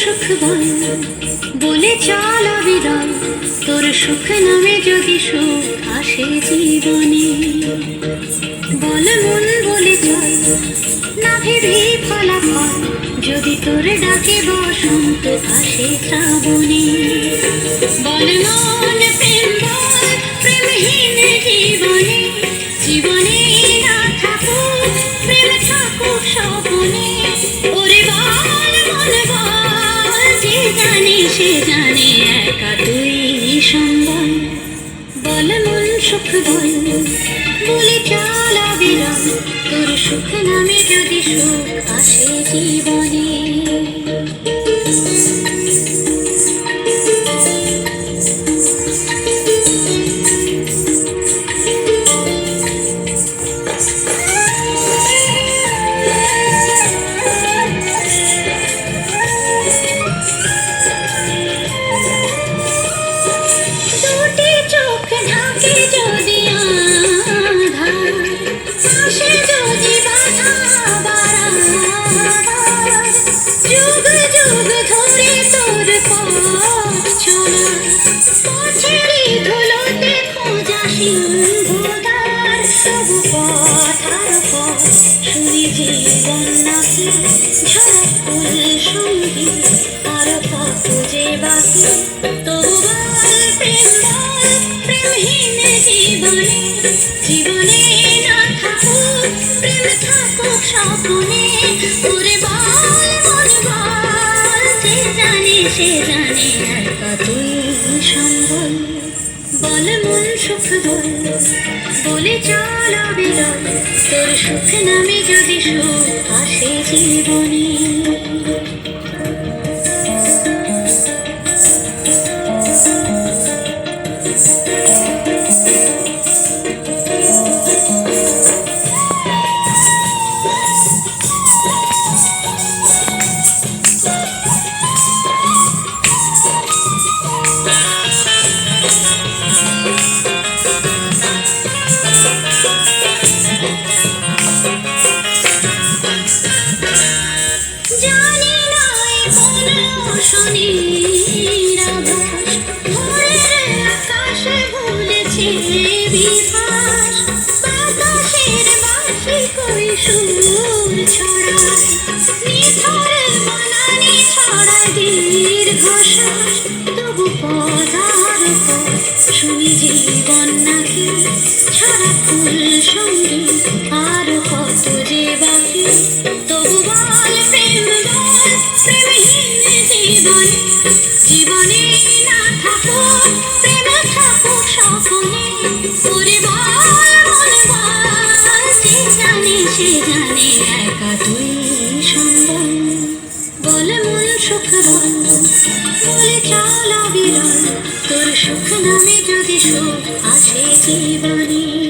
সুখ বল। বিরল তোর সুখ নামে যদি সুখ আসে জীবনে। বল মন বলে চল, না ভেবে ফলাফল, যদি তোর ডাকে বসন্ত আসে শ্রাবণে। বল মন প্রেম বল, প্রেমহীন জীবনে জীবনে সে জানে একা তুই সম্বল। বল মন সুখ বল, বলে চল বিরল তোর সুখ নামে যদি সুখ আসে জীবনে জীবনে না থাকুক প্রেম থাকুক স্বপনে ওরে বল মন বল। সে জানে কতই সম্বল বল মন সুখ বল বলে চল বিরল তোর সুখ নামে যদি সুখ আসে জীবনে জানি জীবন নাকি ছড়া ফুল সঙ্গী আর কত সুখ নামে যদি সুখ আসে জীবনে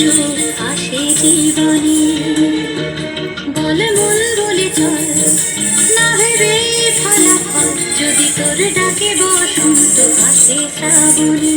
সুখ আসে জীবনে বল? মন বলে চল। না ভেবে ফলাফল যদি তোর ডাকে বসন্ত আসে শ্রাবণে।